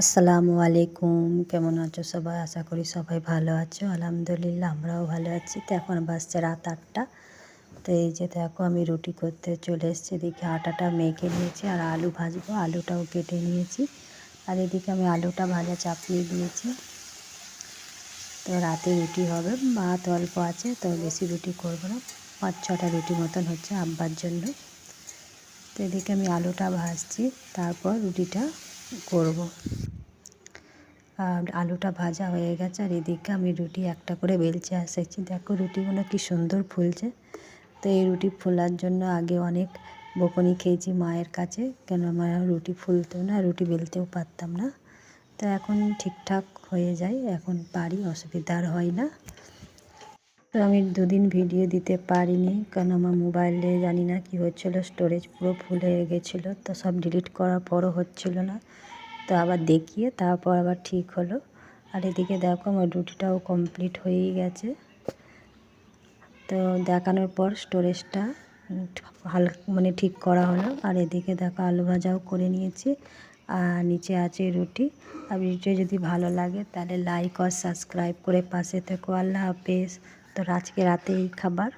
আসসালামু আলাইকুম। কেমন আছো সবাই? আশা করি সবাই ভালো আছো। আলহামদুলিল্লাহ, আমরাও ভালো আছি। তো এখন বাসছে রাত আটটা। তো এই যে দেখো, আমি রুটি করতে চলে এসেছি। এদিকে আটাটা মেখে নিয়েছি আর আলু ভাজবো। আলুটাও কেটে নিয়েছি। আর এদিকে আমি আলুটা ভাজা চাপিয়ে দিয়েছি। তো রাতে রুটি হবে। ভাত অল্প আছে, তো বেশি রুটি করব না। পাঁচ ছটা রুটি মতন হচ্ছে আব্বার জন্য। তো এদিকে আমি আলুটা ভাজছি। তারপর রুটিটা করব। আর আলুটা ভাজা হয়ে গেছে আর এদিকে আমি রুটি একটা করে বেলচে এসেছি। দেখো রুটিগুলো কি সুন্দর ফুলছে। তো এই রুটি ফোলার জন্য আগে অনেক বকুনি খেয়েছি মায়ের কাছে। কেন আমার রুটি ফুলতো না, রুটি বেলতেও পারতাম না। তো এখন ঠিকঠাক হয়ে যায়, এখন পারি, অসুবিধা আর হয় না। তো আমি দুদিন ভিডিও দিতে পারিনি কারণ আমার মোবাইলে জানি না কী হচ্ছিল, স্টোরেজ পুরো ফুল হয়ে গেছিল। তো সব ডিলিট করার পরও হচ্ছিল না। তো আবার দেখিয়ে তারপর আবার ঠিক হলো। আর এদিকে দেখো আমার রুটিটাও কমপ্লিট হয়েই গেছে। তো দেখানোর পর স্টোরেজটা হাল মানে ঠিক করা হলো। আর এদিকে দেখো আলু ভাজাও করে নিয়েছি। আর নিচে আছে রুটি। আর ভিডিও যদি ভালো লাগে তাহলে লাইক আর সাবস্ক্রাইব করে পাশে থেকো। আল্লাহ হাফেজ। তো আজকে রাতে এই খাবার।